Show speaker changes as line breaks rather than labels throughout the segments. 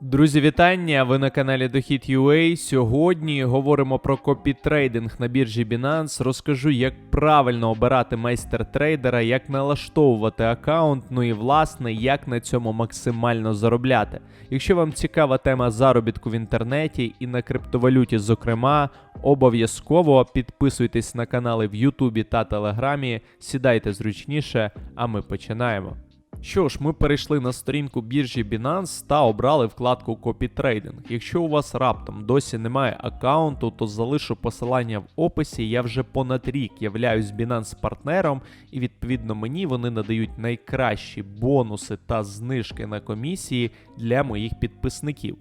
Друзі, вітання! Ви на каналі Дохід.ua. Сьогодні говоримо про копітрейдинг на біржі Binance. Розкажу, як правильно обирати майстер-трейдера, як налаштовувати аккаунт, ну і власне, як на цьому максимально заробляти. Якщо вам цікава тема заробітку в інтернеті і на криптовалюті, зокрема, обов'язково підписуйтесь на канали в Ютубі та Телеграмі, сідайте зручніше, а ми починаємо. Що ж, ми перейшли на сторінку біржі Binance та обрали вкладку Copy Trading. Якщо у вас раптом досі немає аккаунту, то залишу посилання в описі. Я вже понад рік являюсь Binance партнером, і відповідно мені вони надають найкращі бонуси та знижки на комісії для моїх підписників.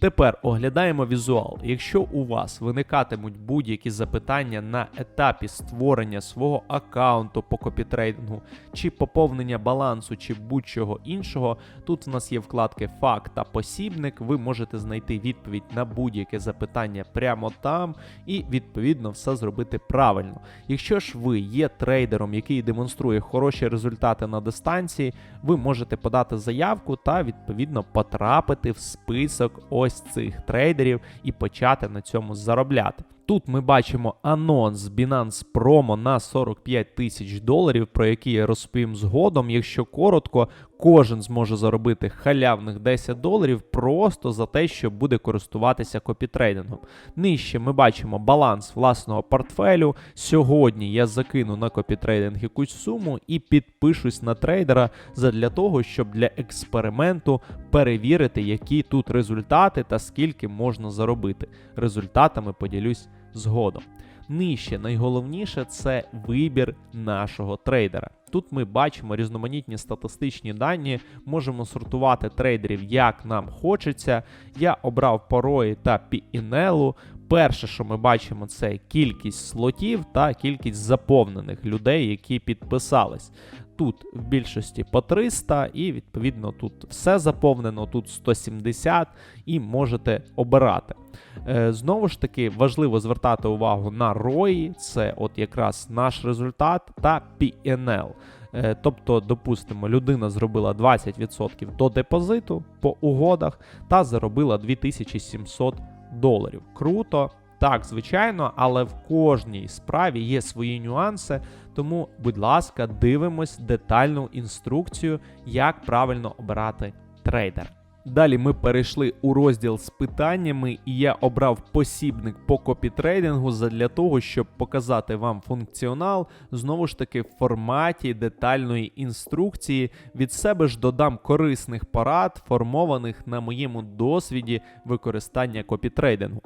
Тепер оглядаємо візуал. Якщо у вас виникатимуть будь-які запитання на етапі створення свого аккаунту по копітрейдингу, чи поповнення балансу, чи будь-чого іншого, тут в нас є вкладки Факт та посібник. Ви можете знайти відповідь на будь-яке запитання прямо там і відповідно все зробити правильно. Якщо ж ви є трейдером, який демонструє хороші результати на дистанції, ви можете подати заявку та відповідно потрапити в список ось цих трейдерів і почати на цьому заробляти. Тут ми бачимо анонс Binance Promo на 45 тисяч доларів, про який я розповім згодом. Якщо коротко, кожен зможе заробити халявних 10 доларів просто за те, що буде користуватися копітрейдингом. Нижче ми бачимо баланс власного портфелю. Сьогодні я закину на копітрейдинг якусь суму і підпишусь на трейдера задля того, щоб для експерименту перевірити, які тут результати та скільки можна заробити. Результатами поділюсь згодом. Нижче найголовніше це вибір нашого трейдера. Тут ми бачимо різноманітні статистичні дані, можемо сортувати трейдерів як нам хочеться. Я обрав порої та пінелу. Перше, що ми бачимо, це кількість слотів та кількість заповнених людей, які підписались. Тут в більшості по 300, і відповідно тут все заповнено, тут 170, і можете обирати. Е, Знову ж таки, важливо звертати увагу на ROI, це от якраз наш результат, та PNL. Е, Тобто, допустимо, людина зробила 20% до депозиту по угодах та заробила 2700 доларів. Круто. Так, звичайно, але в кожній справі є свої нюанси, тому, будь ласка, дивимось детальну інструкцію, як правильно обирати трейдера. Далі ми перейшли у розділ з питаннями, і я обрав посібник по копітрейдингу задля того, щоб показати вам функціонал знову ж таки в форматі детальної інструкції. Від себе ж додам корисних порад, формованих на моєму досвіді використання копітрейдингу.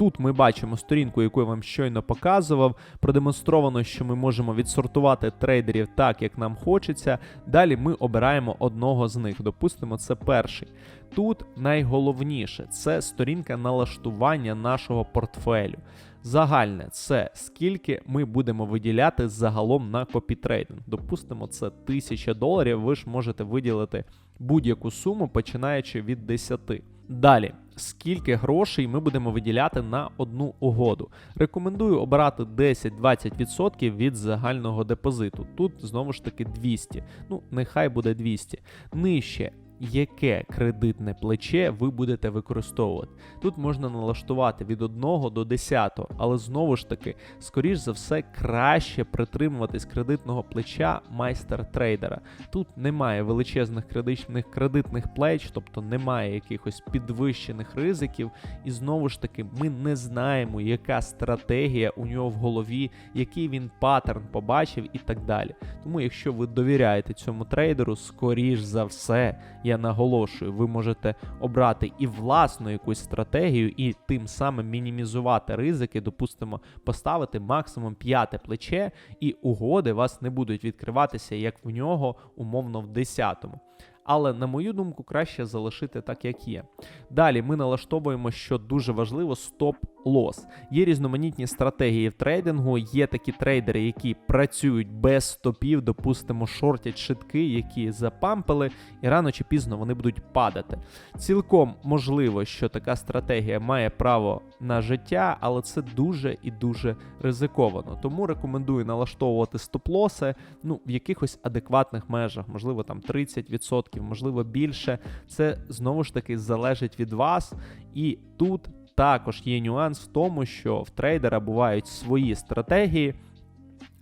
Тут ми бачимо сторінку, яку я вам щойно показував. Продемонстровано, що ми можемо відсортувати трейдерів так, як нам хочеться. Далі ми обираємо одного з них. Допустимо, це перший. Тут найголовніше це сторінка налаштування нашого портфелю. Загальне це скільки ми будемо виділяти загалом на копітрейдинг. Допустимо, це 1000 доларів. Ви ж можете виділити будь-яку суму, починаючи від 10. Далі, скільки грошей ми будемо виділяти на одну угоду. Рекомендую обирати 10-20% від загального депозиту. Тут знову ж таки 200. Ну, нехай буде 200. Нижче. Яке кредитне плече ви будете використовувати? Тут можна налаштувати від 1 до 10, але знову ж таки, скоріш за все, краще притримуватись кредитного плеча майстер-трейдера. Тут немає величезних кредитних кредитних плеч, тобто немає якихось підвищених ризиків. І знову ж таки, ми не знаємо, яка стратегія у нього в голові, який він паттерн побачив і так далі. Тому, якщо ви довіряєте цьому трейдеру, скоріш за все, наголошую, ви можете обрати і власну якусь стратегію, і тим самим мінімізувати ризики, допустимо, поставити максимум п'яте плече, і угоди вас не будуть відкриватися як в нього, умовно, в десятому. Але, на мою думку, краще залишити так, як є. Далі ми налаштовуємо, що дуже важливо, стоп лос. Є різноманітні стратегії в трейдингу. Є такі трейдери, які працюють без стопів, допустимо, шортять шитки, які запампили, і рано чи пізно вони будуть падати. Цілком можливо, що така стратегія має право на життя, але це дуже і дуже ризиковано. Тому рекомендую налаштовувати стоп-лоси ну, в якихось адекватних межах, можливо, там 30%, можливо, більше. Це знову ж таки залежить від вас. І тут також є нюанс в тому, що в трейдера бувають свої стратегії,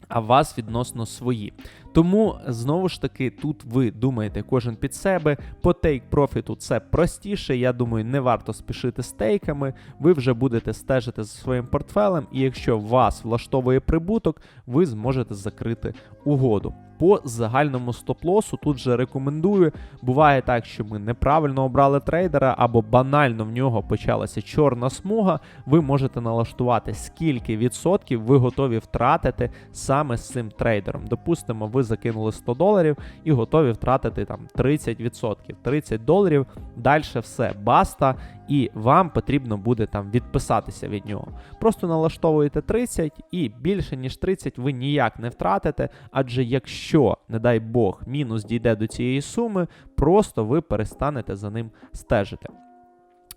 а вас відносно свої. Тому знову ж таки, тут ви думаєте кожен під себе. По тейк профіту це простіше. Я думаю, не варто спішити з тейками. Ви вже будете стежити за своїм портфелем, і якщо вас влаштовує прибуток, ви зможете закрити угоду. По загальному стоп-лосу тут же рекомендую. Буває так, що ми неправильно обрали трейдера або банально в нього почалася чорна смуга. Ви можете налаштувати, скільки відсотків ви готові втратити саме з цим трейдером. Допустимо, ви закинули 100 доларів і готові втратити там 30%. 30 доларів, далі все, баста, і вам потрібно буде там відписатися від нього. Просто налаштовуєте 30 і більше ніж 30 ви ніяк не втратите, адже якщо, не дай Бог, мінус дійде до цієї суми, просто ви перестанете за ним стежити.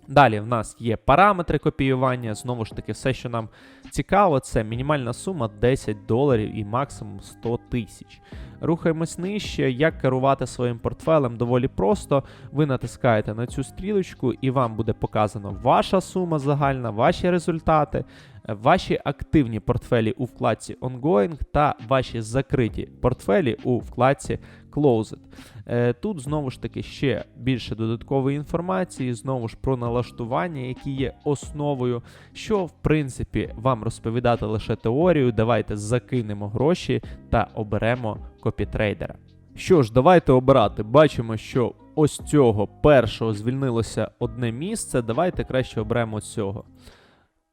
Далі в нас є параметри копіювання. Знову ж таки, все, що нам цікаво, це мінімальна сума 10 доларів і максимум 100 тисяч. Рухаємось нижче. Як керувати своїм портфелем доволі просто. Ви натискаєте на цю стрілочку, і вам буде показано ваша сума загальна, ваші результати, ваші активні портфелі у вкладці Ongoing та ваші закриті портфелі у вкладці Closed. Е, Тут знову ж таки ще більше додаткової інформації, знову ж про налаштування, які є основою, що в принципі вам розповідати лише теорію. Давайте закинемо гроші та оберемо копітрейдера. Що ж, давайте обирати. Бачимо, що ось цього першого звільнилося одне місце. Давайте краще оберемо цього.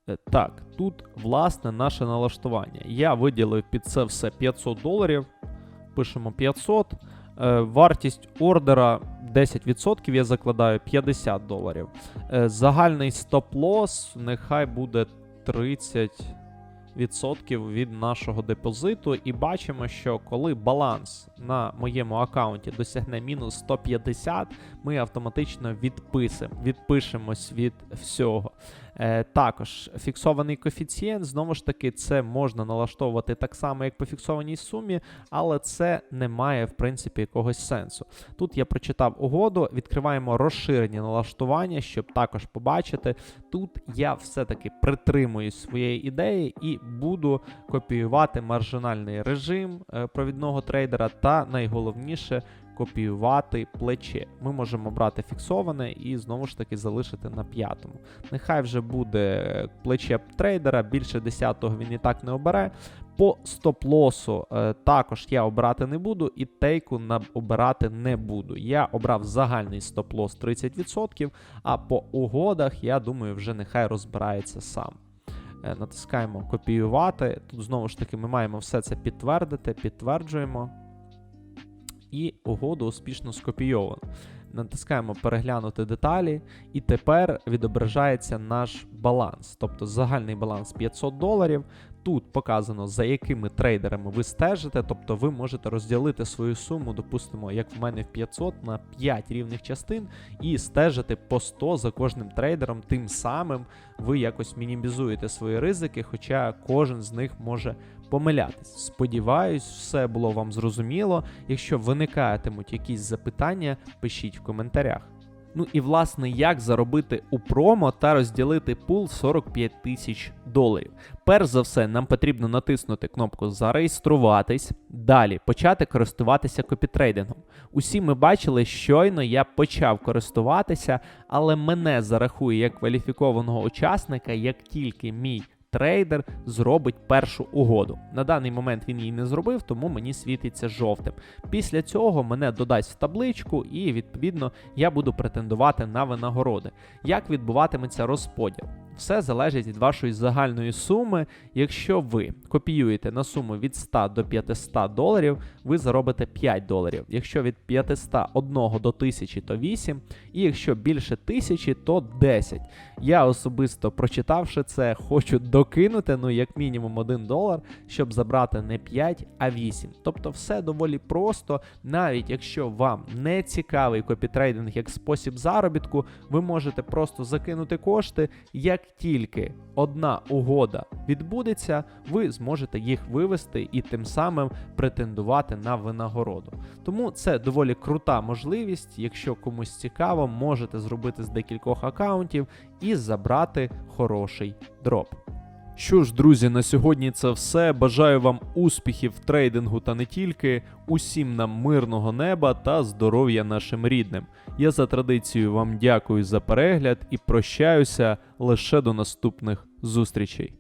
Е, Так, тут власне наше налаштування. Я виділив під це все 500 доларів. Пишемо 500. Е, Вартість ордера 10% я закладаю 50 доларів. Е, Загальний стоп-лос нехай буде 30% від нашого депозиту. І бачимо, що коли баланс на моєму аккаунті досягне мінус 150, ми автоматично відписимо, відпишемось від всього. Е, також фіксований коефіцієнт, знову ж таки, це можна налаштовувати так само, як по фіксованій сумі, але це не має, в принципі, якогось сенсу. Тут я прочитав угоду, відкриваємо розширені налаштування, щоб також побачити. Тут я все-таки притримуюсь своєї ідеї і буду копіювати маржинальний режим е, провідного трейдера, та найголовніше копіювати плече. Ми можемо брати фіксоване і знову ж таки залишити на п'ятому. Нехай вже буде плече трейдера, більше 10-го він і так не обере. По стоп-лосу е, також я обирати не буду, і тейку на обирати не буду. Я обрав загальний стоп-лос 30%, а по угодах, я думаю, вже нехай розбирається сам. Е, натискаємо копіювати. Тут знову ж таки ми маємо все це підтвердити, підтверджуємо і угоду успішно скопійовано. Натискаємо переглянути деталі, і тепер відображається наш баланс, тобто загальний баланс 500 доларів. Тут показано, за якими трейдерами ви стежите, тобто ви можете розділити свою суму, допустимо, як в мене в 500 на 5 рівних частин, і стежити по 100 за кожним трейдером. Тим самим ви якось мінімізуєте свої ризики, хоча кожен з них може помилятись. Сподіваюсь, все було вам зрозуміло. Якщо виникатимуть якісь запитання, пишіть в коментарях. Ну і власне, як заробити у промо та розділити пул 45 тисяч доларів. Перш за все, нам потрібно натиснути кнопку Зареєструватись, далі почати користуватися копітрейдингом. Усі ми бачили, щойно я почав користуватися, але мене зарахує як кваліфікованого учасника, як тільки мій трейдер зробить першу угоду. На даний момент він її не зробив, тому мені світиться жовтим. Після цього мене додасть в табличку, і відповідно я буду претендувати на винагороди. Як відбуватиметься розподіл? Все залежить від вашої загальної суми. Якщо ви копіюєте на суму від 100 до 500 доларів, ви заробите 5 доларів. Якщо від 501 до 1000, то 8. І якщо більше 1000, то 10. Я особисто прочитавши це, хочу докинути ну як мінімум 1 долар, щоб забрати не 5, а 8. Тобто все доволі просто. Навіть якщо вам не цікавий копітрейдинг як спосіб заробітку, ви можете просто закинути кошти. Як тільки одна угода відбудеться, ви зможете їх вивести і тим самим претендувати на винагороду. Тому це доволі крута можливість. Якщо комусь цікаво, можете зробити з декількох акаунтів і забрати хороший дроп. Що ж, друзі, на сьогодні це все. Бажаю вам успіхів в трейдингу та не тільки. Усім нам мирного неба та здоров'я нашим рідним. Я за традицією вам дякую за перегляд і прощаюся лише до наступних зустрічей.